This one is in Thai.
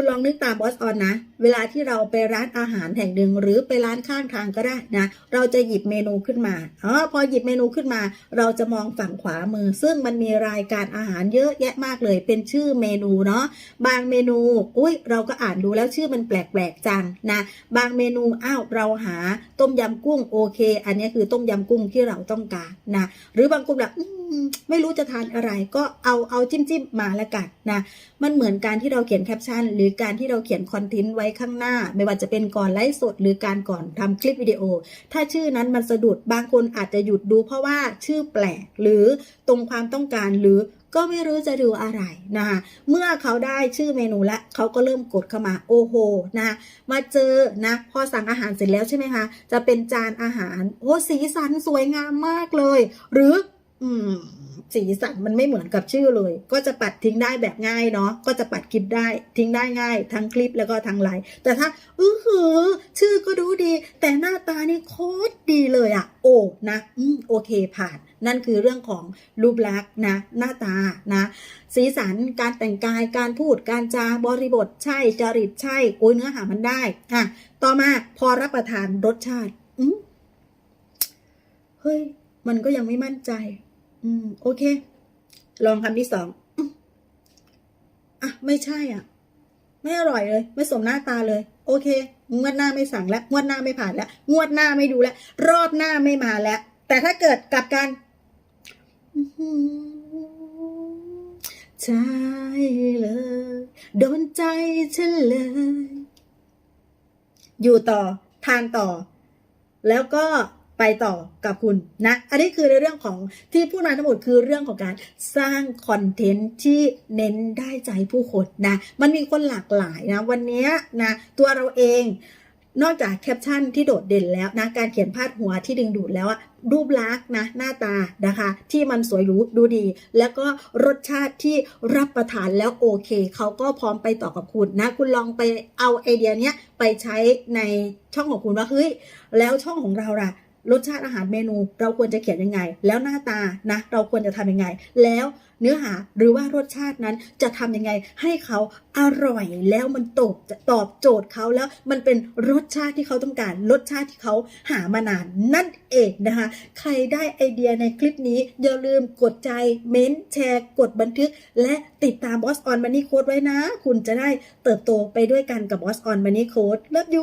คุณลองนึกตามบอสออนนะ เวลาที่เราไปร้านอาหารแห่งหนึ่งหรือไปร้านข้างทางก็ได้นะ เราจะหยิบเมนูขึ้นมาอ๋อพอหยิบเมนูขึ้นมา เราจะมองฝั่งขวามือ ซึ่งมันมีรายการอาหารเยอะแยะมากเลย เป็นชื่อเมนูเนาะ บางเมนู อุ้ยเราก็อ่านดูแล้วชื่อมันแปลกๆจังนะ บางเมนู อ้าวเราหาต้มยำกุ้งโอเค อันนี้คือต้มยำกุ้งที่เราต้องการนะ หรือบางคนแบบ ไม่รู้จะทานอะไร ก็เอาเอาจิ้มจิ้มมาแล้วกันนะมันเหมือนการที่เราเขียนแคปชั่น หรือการที่เราเขียนคอนเทนต์ไว้ข้างหน้า ไม่ว่าจะเป็นก่อนไลฟ์สดหรือการก่อนทำคลิปวิดีโอ ถ้าชื่อนั้นมันสะดุดบางคนอาจจะหยุดดูเพราะว่าชื่อแปลกหรือตรงความต้องการหรือก็ไม่รู้จะดูอะไรนะคะเมื่อเขาได้ชื่อเมนูแล้วเขาก็เริ่มกดเข้ามาโอ้โหนะคะมาเจอนะพอสั่งอาหารเสร็จแล้วใช่ไหมคะ จะเป็นจานอาหาร โอ้สีสันสวยงามมากเลย หรือ อืม สีสันมันไม่เหมือนกับชื่อเลย ก็จะปัดทิ้งได้แบบง่ายเนาะก็จะปัดคลิปได้ทิ้งได้ง่าย ทั้งคลิปแล้วก็ทั้งไลน์แต่ถ้าอือหือ ชื่อก็ดูดี แต่หน้าตานี่โคตรดีเลยอะโอ้นะอืมโอเคผ่าน นั่นคือเรื่องของรูปลักษณ์นะ หน้าตานะ สีสันการแต่งกายการพูดการจาบริบทใช่จริตใช่โอ้ยเนื้อหามันได้อะต่อมาพอรับประทานรสชาติอืมเฮ้ยมันก็ยังไม่มั่นใจ อืม โอเค ลองคำที่สองอะ ไม่ใช่อะ ไม่อร่อยเลย ไม่สมหน้าตาเลย โอเค งวดหน้าไม่สั่งแล้ว งวดหน้าไม่ผ่านแล้ว งวดหน้าไม่ดูแล้ว รอบหน้าไม่มาแล้ว แต่ถ้าเกิดกลับกันใช่เลย โดนใจฉันเลย อยู่ต่อ ทานต่อ แล้วก็ ไปต่อกับคุณนะ อันนี้คือในเรื่องของที่พูดมาทั้งหมดคือเรื่องของการสร้างคอนเทนต์ที่เน้นได้ใจผู้คนนะ มันมีคนหลากหลายนะ วันนี้นะตัวเราเองนอกจากแคปชั่นที่โดดเด่นแล้วนะการเขียนพาดหัวที่ดึงดูดแล้วอะรูปลักษณ์นะหน้าตานะคะ ที่มันสวยหรูดูดี แล้วก็รสชาติที่รับประทานแล้วโอเค เขาก็พร้อมไปต่อกับคุณนะ คุณลองไปเอาไอเดียเนี้ยไปใช้ในช่องของคุณว่าเฮ้ยแล้วช่องของเราล่ะ รสชาติอาหารเมนู เราควรจะเขียนยังไง แล้วหน้าตานะเราควรจะทำยังไง แล้วเนื้อหาหรือว่ารสชาตินั้นจะทำยังไงให้เขาอร่อยแล้วมันตอบตอบโจทย์เขาแล้วมันเป็นรสชาติที่เขาต้องการ รสชาติที่เขาหามานานนั่นเองนะคะ ใครได้ไอเดียในคลิปนี้ อย่าลืมกดใจเม้นแชร์กดบันทึก และติดตามบอสออนมันนี่โค้ดไว้นะ คุณจะได้เติบโตไปด้วยกันกับบอสออนมันนี่โค้ดเลิฟยู